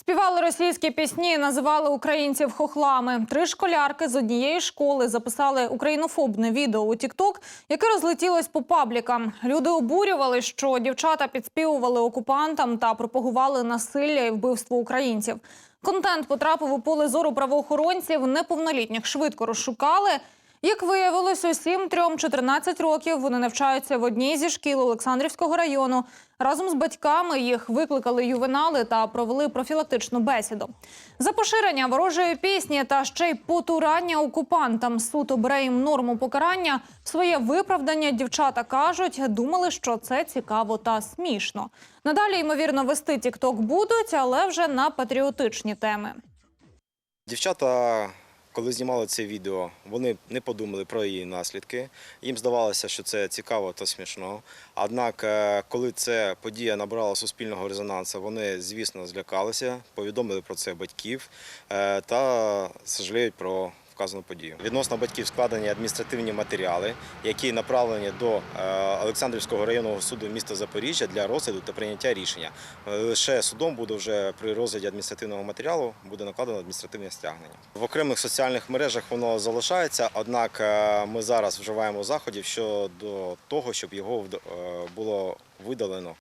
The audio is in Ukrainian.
Співали російські пісні, називали українців хохлами. Три школярки з однієї школи записали українофобне відео у Тікток, яке розлетілось по паблікам. Люди обурювали, що дівчата підспівували окупантам та пропагували насилля і вбивство українців. Контент потрапив у поле зору правоохоронців. Неповнолітніх швидко розшукали. Як виявилось, усім трьом 14 років вони навчаються в одній зі шкіл Олександрівського району. Разом з батьками їх викликали ювенали та провели профілактичну бесіду. За поширення ворожої пісні та ще й потурання окупантам суд обере їм норму покарання. Своє виправдання дівчата кажуть, думали, що це цікаво та смішно. Надалі ймовірно вести тікток будуть, але вже на патріотичні теми. Дівчата, коли знімали це відео, вони не подумали про її наслідки. Їм здавалося, що це цікаво та смішно. Однак, е, коли ця подія набрала суспільного резонансу, вони, звісно, злякалися, повідомили про це батьків е, та сожаліють про вказану подію. Відносно батьків складені адміністративні матеріали, які направлені до е, Олександрівського районного суду міста Запоріжжя для розгляду та прийняття рішення. Е, Лише судом буде вже при розгляді адміністративного матеріалу буде накладено адміністративне стягнення. В окремих соціальних мережах воно залишається, однак е, ми зараз вживаємо заходів щодо того, щоб його було видалено.